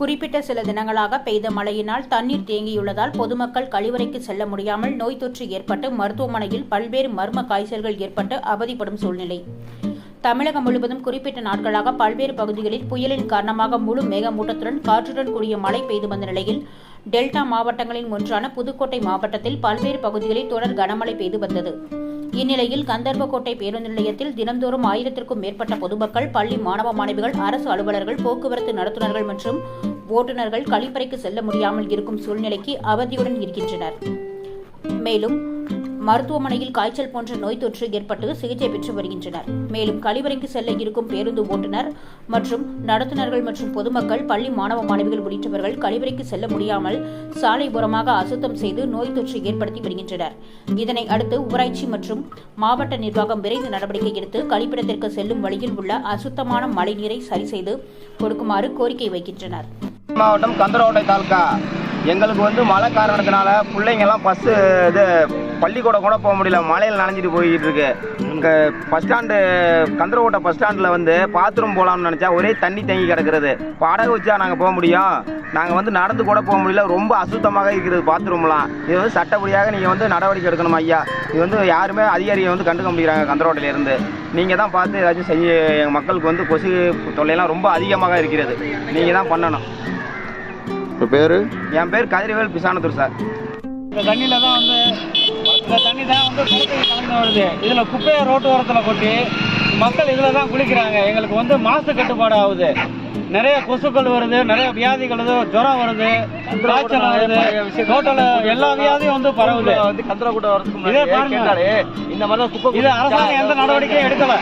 குறிப்பிட்ட சில தினங்களாக பெய்த மழையினால் தண்ணீர் தேங்கியுள்ளதால் பொதுமக்கள் கழிவறைக்கு செல்ல முடியாமல் நோய் தொற்று ஏற்பட்டு மருத்துவமனையில் பல்வேறு மர்ம காய்ச்சல்கள் ஏற்பட்டு அவதிப்படும் சூழ்நிலை. தமிழகம் முழுவதும் குறிப்பிட்ட நாட்களாக பல்வேறு பகுதிகளில் புயலின் காரணமாக முழு மேகமூட்டத்துடன் காற்றுடன் கூடிய மழை பெய்து வந்த நிலையில் டெல்டா மாவட்டங்களின் ஒன்றான புதுக்கோட்டை மாவட்டத்தில் பல்வேறு பகுதிகளில் தொடர் கனமழை பெய்து வந்தது. இந்நிலையில் கந்தர்வக்கோட்டை பேருந்து நிலையத்தில் தினந்தோறும் ஆயிரத்திற்கும் மேற்பட்ட பொதுமக்கள் பள்ளி மாணவ மாணவிகள் அரசு அலுவலர்கள் போக்குவரத்து நடத்துனர்கள் மற்றும் ஓட்டுநர்கள் கழிப்பறைக்கு செல்ல முடியாமல் இருக்கும் சூழ்நிலைக்கு அவதியுடன் இருக்கின்றனர். மேலும் மருத்துவமனையில் காய்ச்சல் போன்ற நோய் தொற்று ஏற்பட்டு சிகிச்சை பெற்று வருகின்றனர். மேலும் கழிவறைக்கு செல்ல இருக்கும் பேருந்து ஓட்டுநர் மற்றும் நடத்துனர்கள் மற்றும் பொதுமக்கள் பள்ளி மாணவ மாணவிகள் உள்ளிட்டவர்கள் கழிவறைக்கு செல்ல முடியாமல் சாலை ஓரமாக அசுத்தம் செய்து நோய் தொற்று ஏற்படுத்தி வருகின்றனர். இதனை அடுத்து ஊராட்சி மற்றும் மாவட்ட நிர்வாகம் விரைந்து நடவடிக்கை எடுத்து கழிப்பிடத்திற்கு செல்லும் வழியில் உள்ள அசுத்தமான மழைநீரை சரி செய்து கொடுக்குமாறு கோரிக்கை வைக்கின்றனர். மாவட்டம் கந்தரோட்டை தாலுகா. எங்களுக்கு வந்து மழை காரணத்தினால பிள்ளைங்கெல்லாம் பஸ்ஸு இது பள்ளிக்கூடம் கூட போக முடியல. மழையில் நனைஞ்சிட்டு போய்கிட்டு இருக்கு. இங்கே பஸ் ஸ்டாண்டு கந்தரகோட்டை பஸ் ஸ்டாண்டில் வந்து பாத்ரூம் போகலாம்னு நினச்சா ஒரே தண்ணி தேங்கி கிடக்கிறது. படகு வச்சா நாங்கள் போக முடியும். நாங்கள் வந்து நடந்து கூட போக முடியல. ரொம்ப அசுத்தமாக இருக்கிறது பாத்ரூம்லாம் இது வந்து சட்டப்படியாக நீங்கள் வந்து நடவடிக்கை எடுக்கணும் ஐயா. இது வந்து யாருமே அதிகாரியை வந்து கண்டுக்க முடிகிறாங்க கந்தரோட்டையிலேருந்து நீங்கள் தான் பார்த்து ஏதாச்சும் செய்ய எங்கள் மக்களுக்கு வந்து கொசு தொல்லையெல்லாம் ரொம்ப அதிகமாக இருக்கிறது. நீங்கள் தான் பண்ணணும். இப்போ பேர்? என் பேர் கதிரவேல் பிசானத்தூர் சார். இந்த தண்ணியில தான் வந்து இந்த தண்ணி தான் வந்து குளத்துக்கு கலந்து வருது. இதில் குப்பையை ரோட்டு ஓரத்தில் கொட்டி மக்கள் இதில் தான் குளிக்கிறாங்க. எங்களுக்கு வந்து மாசு கட்டுப்பாடு ஆகுது. நிறைய கொசுக்கள் வருது நிறைய வியாதிகள் வருது ஜுரம் வருது காய்ச்சல் வருது. டோட்டல் எல்லா வியாதியும் வந்து பரவுது. வந்து கந்தரக்கூட வரதுக்கு இதே பாருங்க. இந்த மாதிரி தான் குப்பை இது அரசாங்கம் எந்த நடவடிக்கையும் எடுக்கல.